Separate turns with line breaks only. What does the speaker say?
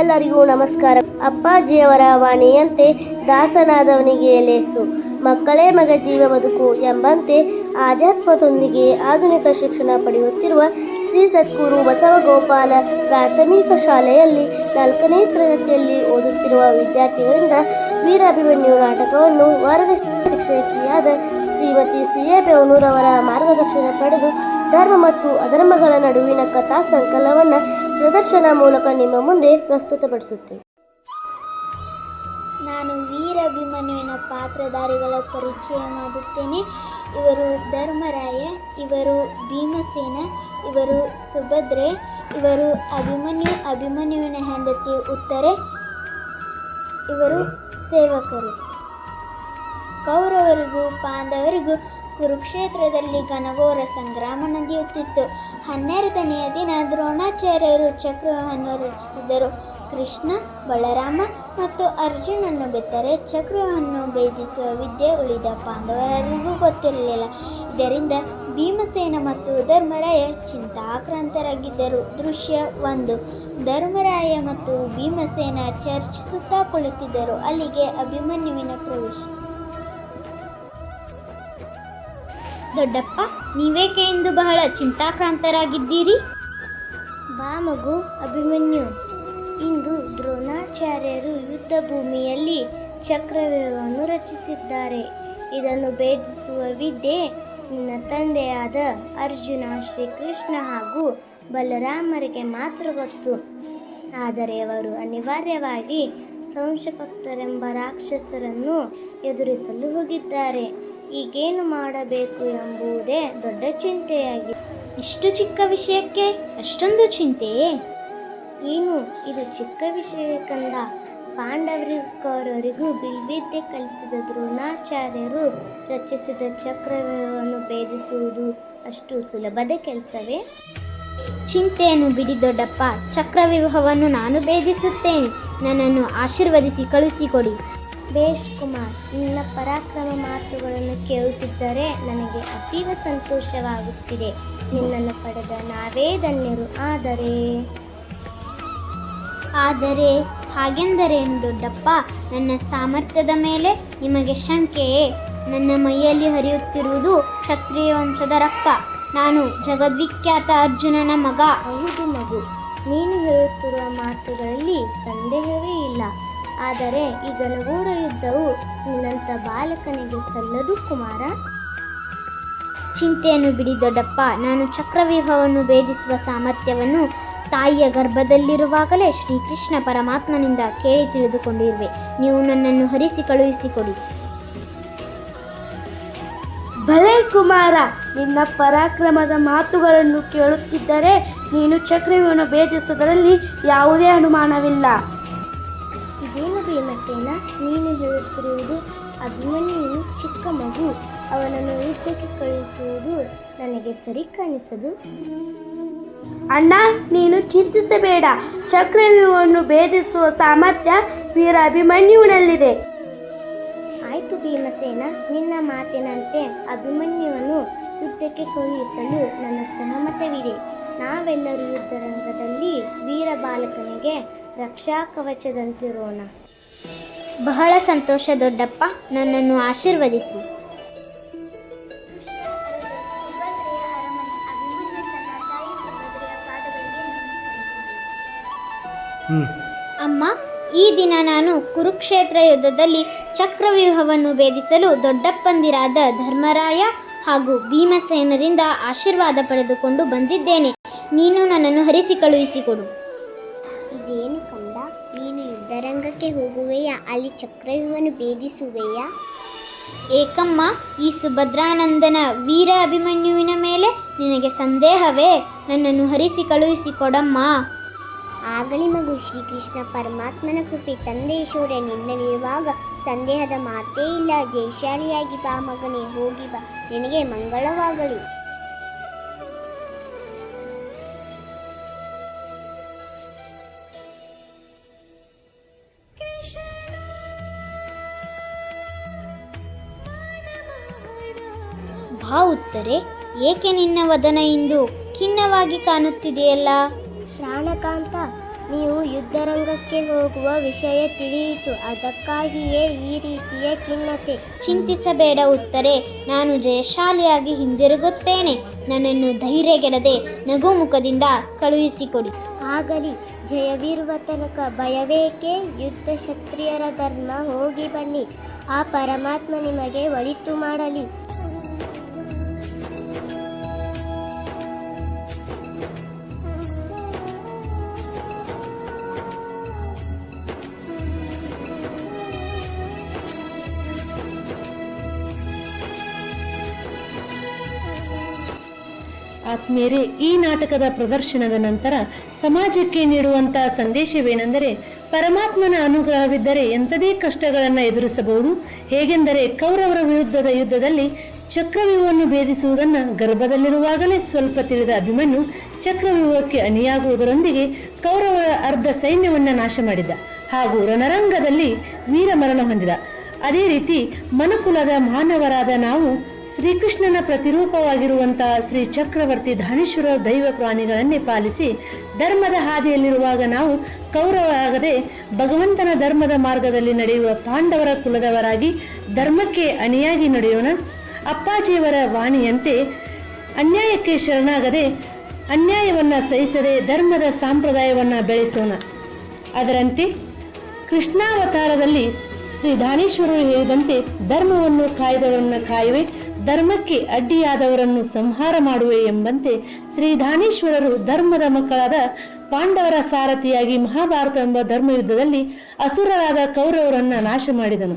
ಎಲ್ಲರಿಗೂ ನಮಸ್ಕಾರ. ಅಪ್ಪಾಜಿಯವರ ವಾಣಿಯಂತೆ ದಾಸನಾದವನಿಗೆ ಲೇಸು. ಮಕ್ಕಳೇ ಮಗ ಜೀವ ಬದುಕು ಎಂಬಂತೆ ಆಧ್ಯಾತ್ಮದೊಂದಿಗೆ ಆಧುನಿಕ ಶಿಕ್ಷಣ ಪಡೆಯುತ್ತಿರುವ ಶ್ರೀ ಸದ್ಗುರು ಬಸವಗೋಪಾಲ ಪ್ರಾಥಮಿಕ ಶಾಲೆಯಲ್ಲಿ ನಾಲ್ಕನೇ ತರಗತಿಯಲ್ಲಿ ಓದುತ್ತಿರುವ ವಿದ್ಯಾರ್ಥಿಗಳಿಂದ ವೀರಾಭಿಮನ್ಯು ನಾಟಕವನ್ನು ವಾರದ ಶಿಕ್ಷಕಿಯಾದ ಶ್ರೀಮತಿ ಸಿ ಎ ಬೆವನೂರವರ ಮಾರ್ಗದರ್ಶನ ಪಡೆದು ಧರ್ಮ ಮತ್ತು ಅಧರ್ಮಗಳ ನಡುವಿನ ಕಥಾ ಸಂಕಲನವನ್ನು ಪ್ರದರ್ಶನ ಮೂಲಕ ನಿಮ್ಮ ಮುಂದೆ ಪ್ರಸ್ತುತಪಡಿಸುತ್ತೇವೆ
ನಾನು ವೀರಾಭಿಮನ್ಯುವಿನ ಪಾತ್ರಧಾರಿಗಳ ಪರಿಚಯ ಮಾಡುತ್ತೇನೆ. ಇವರು ಧರ್ಮರಾಯ, ಇವರು ಭೀಮಸೇನ, ಇವರು ಸುಭದ್ರೆ, ಇವರು ಅಭಿಮನ್ಯು, ಅಭಿಮನ್ಯುವಿನ ಹೆಂಡತಿ ಉತ್ತರೆ, ಇವರು ಸೇವಕರು. ಕೌರವರಿಗೂ, ಪಾಂಡವರಿಗೂ ಕುರುಕ್ಷೇತ್ರದಲ್ಲಿ ಘನಘೋರ ಸಂಗ್ರಾಮ ನಡೆಯುತ್ತಿತ್ತು. ಹನ್ನೆರಡನೆಯ ದಿನ ದ್ರೋಣಾಚಾರ್ಯರು ಚಕ್ರವನ್ನು ರಚಿಸಿದರು. ಕೃಷ್ಣ, ಬಲರಾಮ ಮತ್ತು ಅರ್ಜುನನ್ನು ಬಿಟ್ಟರೆ ಚಕ್ರವನ್ನು ಭೇದಿಸುವ ವಿದ್ಯೆ ಉಳಿದ ಪಾಂಡವರಿಗೂ ಗೊತ್ತಿರಲಿಲ್ಲ. ಇದರಿಂದ ಭೀಮಸೇನ ಮತ್ತು ಧರ್ಮರಾಯ ಚಿಂತಾಕ್ರಾಂತರಾಗಿದ್ದರು. ದೃಶ್ಯ ಒಂದು. ಧರ್ಮರಾಯ ಮತ್ತು ಭೀಮಸೇನ ಚರ್ಚಿಸುತ್ತಾ ಕುಳಿತಿದ್ದರು. ಅಲ್ಲಿಗೆ ಅಭಿಮನ್ಯುವಿನ ಪ್ರವೇಶ. ದೊಡ್ಡಪ್ಪ ನೀವೇಕೆ ಇಂದು ಬಹಳ ಚಿಂತಾಕ್ರಾಂತರಾಗಿದ್ದೀರಿ? ಬಾ ಮಗು, ಅಭಿಮನ್ಯು. ಇಂದು ದ್ರೋಣಾಚಾರ್ಯರು ಯುದ್ಧ ಭೂಮಿಯಲ್ಲಿ ಚಕ್ರವ್ಯೂಹವನ್ನು ರಚಿಸಿದ್ದಾರೆ. ಇದನ್ನು ಭೇದಿಸುವ ವಿದ್ಯೆ ನಿನ್ನ ತಂದೆಯಾದ ಅರ್ಜುನ, ಶ್ರೀಕೃಷ್ಣ ಹಾಗೂ ಬಲರಾಮರಿಗೆ ಮಾತ್ರ ಗೊತ್ತು. ಆದರೆ ಅವರು ಅನಿವಾರ್ಯವಾಗಿ ಸಂಶಭಕ್ತರೆಂಬ ರಾಕ್ಷಸರನ್ನು ಎದುರಿಸಲು ಹೋಗಿದ್ದಾರೆ. ಈಗೇನು ಮಾಡಬೇಕು ಎಂಬುದೇ ದೊಡ್ಡ ಚಿಂತೆಯಾಗಿದೆ. ಇಷ್ಟು ಚಿಕ್ಕ ವಿಷಯಕ್ಕೆ ಅಷ್ಟೊಂದು ಚಿಂತೆಯೇ? ಏನು, ಇದು ಚಿಕ್ಕ ವಿಷಯ ಕಂಡ ಪಾಂಡವರಿಗೂ ಬಿಲ್ವಿದ್ಯೆ ಕಲಿಸಿದ ದ್ರೋಣಾಚಾರ್ಯರು ರಚಿಸಿದ ಚಕ್ರವ್ಯೂಹವನ್ನು ಭೇದಿಸುವುದು ಅಷ್ಟು ಸುಲಭದ ಕೆಲಸವೇ? ಚಿಂತೆಯನ್ನು ಬಿಡಿ ದೊಡ್ಡಪ್ಪ, ಚಕ್ರವ್ಯೂಹವನ್ನು ನಾನು ಭೇದಿಸುತ್ತೇನೆ. ನನ್ನನ್ನು ಆಶೀರ್ವದಿಸಿ ಕಳುಹಿಸಿಕೊಡಿ. ಬೇಷ್ ಕುಮಾರ್, ನಿನ್ನ ಪರಾಕ್ರಮ ಮಾತುಗಳನ್ನು ಕೇಳುತ್ತಿದ್ದರೆ ನನಗೆ ಅತೀವ ಸಂತೋಷವಾಗುತ್ತಿದೆ. ನಿನ್ನನ್ನು ಪಡೆದ ನಾವೇ ಧನ್ಯರು. ಆದರೆ ಆದರೆ ಹಾಗೆಂದರೇನು ದೊಡ್ಡಪ್ಪ ನನ್ನ ಸಾಮರ್ಥ್ಯದ ಮೇಲೆ ನಿಮಗೆ ಶಂಕೆಯೇ? ನನ್ನ ಮೈಯಲ್ಲಿ ಹರಿಯುತ್ತಿರುವುದು ಕ್ಷತ್ರಿಯ ವಂಶದ ರಕ್ತ. ನಾನು ಜಗದ್ವಿಖ್ಯಾತ ಅರ್ಜುನನ ಮಗ. ಹೌದು ಮಗು. ನೀನು ಹೇಳುತ್ತಿರುವ ಮಾತುಗಳಲ್ಲಿ ಸಂದೇಹವೇ ಇಲ್ಲ. ಆದರೆ ಈ ಘನಘೋರ ಯುದ್ಧವು ನಿನ್ನಂಥ ಬಾಲಕನಿಗೆ ಸಲ್ಲದು, ಕುಮಾರ. ಚಿಂತೆಯನ್ನು ಬಿಡಿ ದೊಡ್ಡಪ್ಪ. ನಾನು ಚಕ್ರವ್ಯೂಹವನ್ನು ಭೇದಿಸುವ ಸಾಮರ್ಥ್ಯವನ್ನು ತಾಯಿಯ ಗರ್ಭದಲ್ಲಿರುವಾಗಲೇ ಶ್ರೀಕೃಷ್ಣ ಪರಮಾತ್ಮನಿಂದ ಕೇಳಿ ತಿಳಿದುಕೊಂಡಿರುವೆ. ನೀವು ನನ್ನನ್ನು ಹರಿಸಿ ಕಳುಹಿಸಿಕೊಡಿ.
ಭಲೇ, ಕುಮಾರ. ನಿನ್ನ ಪರಾಕ್ರಮದ ಮಾತುಗಳನ್ನು ಕೇಳುತ್ತಿದ್ದರೆ ನೀನು ಚಕ್ರವ್ಯೂಹವನ್ನು ಭೇದಿಸುವುದರಲ್ಲಿ ಯಾವುದೇ ಅನುಮಾನವಿಲ್ಲ.
ಭೀಮಸೇನ ನೀನು ಹೇಳುತ್ತಿರುವುದು ಅಭಿಮನ್ಯು ಚಿಕ್ಕ ಮಗು. ಅವನನ್ನು ಯುದ್ಧಕ್ಕೆ ಕಳುಹಿಸುವುದು ನನಗೆ ಸರಿ ಕಾಣಿಸದು.
ಅಣ್ಣ ನೀನು ಚಿಂತಿಸಬೇಡ. ಚಕ್ರವ್ಯೂಹವನ್ನು ಭೇದಿಸುವ ಸಾಮರ್ಥ್ಯ ವೀರ ಅಭಿಮನ್ಯುವಿನಲ್ಲಿದೆ.
ಆಯಿತು ಭೀಮಸೇನ ನಿನ್ನ ಮಾತಿನಂತೆ ಅಭಿಮನ್ಯುವನ್ನು ಯುದ್ಧಕ್ಕೆ ಕಳುಹಿಸಲು ನನ್ನ ಸಹಮತವಿದೆ. ನಾವೆಲ್ಲರೂ ಯುದ್ಧರಂಗದಲ್ಲಿ ವೀರ ಬಾಲಕನಿಗೆ ರಕ್ಷಾ ಕವಚದಂತಿರೋಣ. ಬಹಳ ಸಂತೋಷ ದೊಡ್ಡಪ್ಪ ನನ್ನನ್ನು ಆಶೀರ್ವದಿಸಿ. ಅಮ್ಮ ಈ ದಿನ ನಾನು ಕುರುಕ್ಷೇತ್ರ ಯುದ್ಧದಲ್ಲಿ ಚಕ್ರವ್ಯೂಹವನ್ನು ಭೇದಿಸಲು ದೊಡ್ಡಪ್ಪಂದಿರಾದ ಧರ್ಮರಾಯ ಹಾಗೂ ಭೀಮಸೇನರಿಂದ ಆಶೀರ್ವಾದ ಪಡೆದುಕೊಂಡು ಬಂದಿದ್ದೇನೆ. ನೀನು ನನ್ನನ್ನು ಹರಿಸಿ ಕಳುಹಿಸಿಕೊಡು ಇದೇನು ಕಂದ ಹೋಗುವೆಯಾ? ಅಲ್ಲಿ ಚಕ್ರವ್ಯೂಹವನ್ನು ಭೇದಿಸುವೆಯಾ? ಏಕಮ್ಮ ಈ ಸುಭದ್ರಾನಂದನ ವೀರ ಅಭಿಮನ್ಯುವಿನ ಮೇಲೆ ನಿನಗೆ ಸಂದೇಹವೇ? ನನ್ನನ್ನು ಹರಿಸಿ ಕಳುಹಿಸಿ ಕೊಡಮ್ಮ ಆಗಲಿ ಮಗು ಶ್ರೀಕೃಷ್ಣ ಪರಮಾತ್ಮನ ಕೃಪೆ ತಂದೆ ಈಶ್ವರ ನಿನ್ನಲ್ಲಿರುವಾಗ ಸಂದೇಹದ ಮಾತೇ ಇಲ್ಲ. ಜಯಶಾಲಿಯಾಗಿ ಬಾ ಮಗನೇ ಹೋಗಿ ಬಾ. ನಿನಗೆ ಮಂಗಳವಾಗಲಿ. ಭಾ ಉತ್ತರೆ ಏಕೆ ನಿನ್ನ ವದನ ಇಂದು ಖಿನ್ನವಾಗಿ ಕಾಣುತ್ತಿದೆಯಲ್ಲ? ಪ್ರಾಣಕಾಂತ
ನೀವು ಯುದ್ಧರಂಗಕ್ಕೆ ಹೋಗುವ ವಿಷಯ ತಿಳಿಯಿತು. ಅದಕ್ಕಾಗಿಯೇ ಈ ರೀತಿಯ ಖಿನ್ನತೆ.
ಚಿಂತಿಸಬೇಡ ಉತ್ತರೆ ನಾನು ಜಯಶಾಲಿಯಾಗಿ ಹಿಂದಿರುಗುತ್ತೇನೆ. ನನ್ನನ್ನು ಧೈರ್ಯಗೆಡದೆ ನಗುಮುಖದಿಂದ ಕಳುಹಿಸಿಕೊಡಿ.
ಆಗಲಿ ಜಯವಿರುವ ತನಕ ಭಯವೇಕೆ? ಯುದ್ಧ ಕ್ಷತ್ರಿಯರ ಧರ್ಮ ಹೋಗಿ ಬನ್ನಿ. ಆ ಪರಮಾತ್ಮ ನಿಮಗೆ ಒಳಿತು ಮಾಡಲಿ.
ಆತ್ಮೀಯರೇ, ಈ ನಾಟಕದ ಪ್ರದರ್ಶನದ ನಂತರ ಸಮಾಜಕ್ಕೆ ನೀಡುವಂತಹ ಸಂದೇಶವೇನೆಂದರೆ, ಪರಮಾತ್ಮನ ಅನುಗ್ರಹವಿದ್ದರೆ ಎಂಥದೇ ಕಷ್ಟಗಳನ್ನು ಎದುರಿಸಬಹುದು. ಹೇಗೆಂದರೆ, ಕೌರವರ ವಿರುದ್ಧದ ಯುದ್ಧದಲ್ಲಿ ಚಕ್ರವ್ಯೂಹವನ್ನು ಭೇದಿಸುವುದನ್ನು ಗರ್ಭದಲ್ಲಿರುವಾಗಲೇ ಸ್ವಲ್ಪ ತಿಳಿದ ಅಭಿಮನ್ಯು ಚಕ್ರವ್ಯೂಹಕ್ಕೆ ಅಣಿಯಾಗುವುದರೊಂದಿಗೆ ಕೌರವರ ಅರ್ಧ ಸೈನ್ಯವನ್ನು ನಾಶ ಮಾಡಿದ್ದ ಹಾಗೂ ರಣರಂಗದಲ್ಲಿ ವೀರಮರಣ ಹೊಂದಿದ. ಅದೇ ರೀತಿ ಮನುಕುಲದ ಮಾನವರಾದ ನಾವು ಶ್ರೀಕೃಷ್ಣನ ಪ್ರತಿರೂಪವಾಗಿರುವಂತಹ ಶ್ರೀ ಚಕ್ರವರ್ತಿ ಧನೇಶ್ವರ ದೈವ ಪ್ರಾಣಿಗಳನ್ನೇ ಪಾಲಿಸಿ ಧರ್ಮದ ಹಾದಿಯಲ್ಲಿರುವಾಗ ನಾವು ಕೌರವರಾಗದೆ ಭಗವಂತನ ಧರ್ಮದ ಮಾರ್ಗದಲ್ಲಿ ನಡೆಯುವ ಪಾಂಡವರ ಕುಲದವರಾಗಿ ಧರ್ಮಕ್ಕೆ ಅನಿಯಾಗಿ ನಡೆಯೋಣ. ಅಪ್ಪಾಜಿಯವರ ವಾಣಿಯಂತೆ ಅನ್ಯಾಯಕ್ಕೆ ಶರಣಾಗದೆ ಅನ್ಯಾಯವನ್ನು ಸಹಿಸದೆ ಧರ್ಮದ ಸಂಪ್ರದಾಯವನ್ನು ಬೆಳೆಸೋಣ. ಅದರಂತೆ ಕೃಷ್ಣಾವತಾರದಲ್ಲಿ ಶ್ರೀ ದಾನೇಶ್ವರರು ಹೇಳಿದಂತೆ ಧರ್ಮವನ್ನು ಕಾಯ್ದವರನ್ನು ಕಾಯುವೆ. ಧರ್ಮಕ್ಕೆ ಅಡ್ಡಿಯಾದವರನ್ನು ಸಂಹಾರ ಮಾಡುವೆ ಎಂಬಂತೆ ಶ್ರೀ ದಾನೇಶ್ವರರು ಧರ್ಮದ ಮಕ್ಕಳಾದ ಪಾಂಡವರ ಸಾರಥಿಯಾಗಿ ಮಹಾಭಾರತ ಎಂಬ ಧರ್ಮಯುದ್ಧದಲ್ಲಿ ಅಸುರರಾದ ಕೌರವರನ್ನ ನಾಶ ಮಾಡಿದನು.